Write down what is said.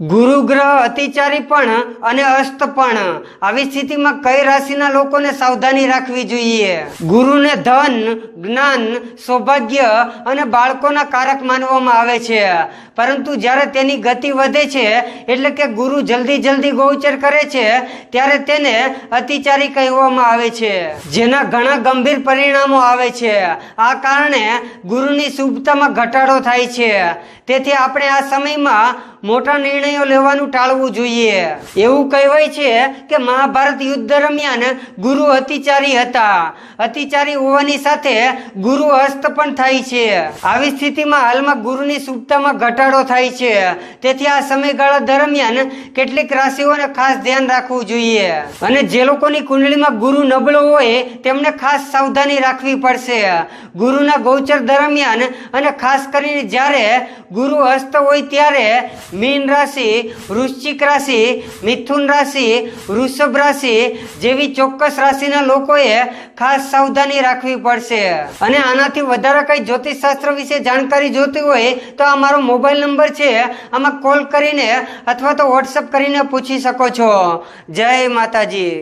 ગુરુ ગ્રહ અતિચારી પણ અને અસ્ત પણ. આવી સ્થિતિમાં કઈ રાશિના લોકોને સાવધાની રાખવી જોઈએ? ગુરુને ધન, જ્ઞાન, સૌભાગ્ય અને બાળકોના કારક માનવામાં આવે છે. પરંતુ જ્યારે તેની ગતિ વધે છે, એટલે કે ગુરુ જલ્દી જલ્દી ગોચર કરે છે, ત્યારે તેને અતિચારી કહેવામાં આવે છે. જેના ઘણા ગંભીર પરિણામો આવે છે. આ કારણે ગુરુની શુભતામાં ઘટાડો થાય છે. તેથી આપણે આ સમયમાં મોટા નિર્ણયો લેવાનું ટાળવું જોઈએ. એવું કહેવાય છે કે મહાભારત યુદ્ધ દરમિયાન ગુરુ અતિચારી હતા. અતિચારી હોવાની સાથે ગુરુ અસ્ત પણ થાય છે. આવી સ્થિતિમાં હાલમાં ગુરુની શુભતામાં ઘટાડો થાય છે. તેથી આ સમયગાળા દરમિયાન કેટલીક રાશિઓને ખાસ ધ્યાન રાખવું જોઈએ. અને જે લોકોની કુંડળીમાં ગુરુ નબળો હોય, તેમને ખાસ સાવધાની રાખવી પડશે. ગુરુના ગોચર દરમિયાન અને ખાસ કરીને જ્યારે ગુરુ અસ્ત હોય ત્યારે મીન રાશિ વૃશ્ચિક રાશિ, મિથુન રાશિ, વૃષભ રાશિ જેવી ચોક્કસ રાશિના લોકોએ ખાસ સાવધાની રાખવી પડશે. અને આનાથી વધારે કઈ જ્યોતિષ શાસ્ત્ર વિશે જાણકારી જોતી હોય તો આ મારો મોબાઈલ નંબર છે. આમાં કોલ કરીને અથવા તો વોટ્સઅપ કરીને પૂછી શકો છો. જય માતાજી.